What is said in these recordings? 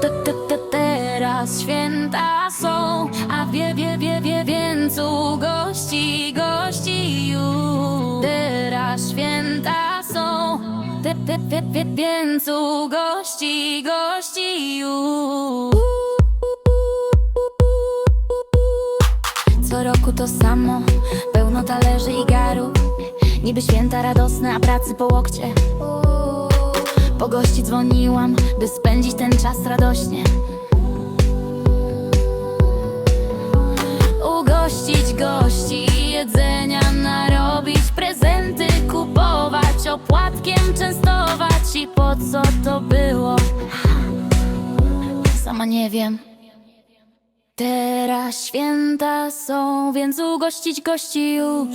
Te, te, te, teraz święta są, a wie, wie, wie, wie, więc u gości, gości już. Teraz święta są, te, te, te, te, więc u gości, gości już. Co roku to samo, pełno talerzy i garów Niby święta radosne, a pracy po łokcie. Po gości dzwoniłam, by spędzić ten czas radośnie. Ugościć gości, jedzenia narobić Prezenty kupować, opłatkiem częstować. I po co to było? Sama nie wiem Teraz święta są, więc ugościć gości już.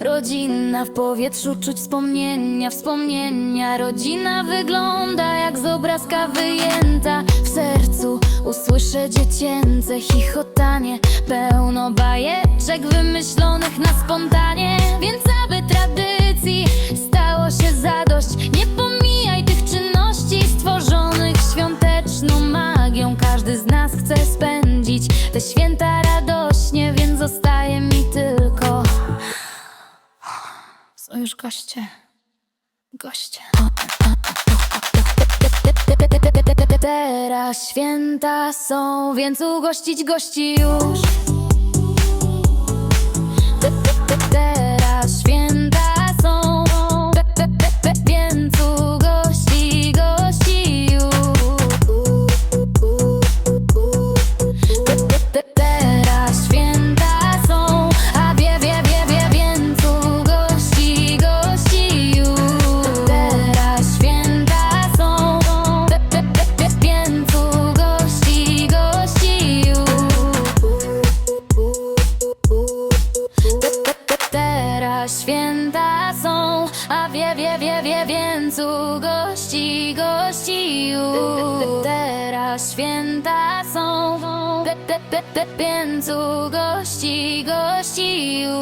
Rodzinna w powietrzu czuć wspomnienia, wspomnienia. Rodzina wygląda jak z obrazka wyjęta. W sercu usłyszę dziecięce chichotanie. Pełno bajeczek wymyślonych na spontanie. Więc aby tradycji stało się zadość Nie pomijaj tych czynności. Stworzonych świąteczną magią Każdy z nas chce spędzić te święta już goście. Goście. Teraz święta są, więc ugościć gości już. Święta są, a wie, wie, wie, wie, więc gości, gości już. Teraz święta są, więc gości, gości już.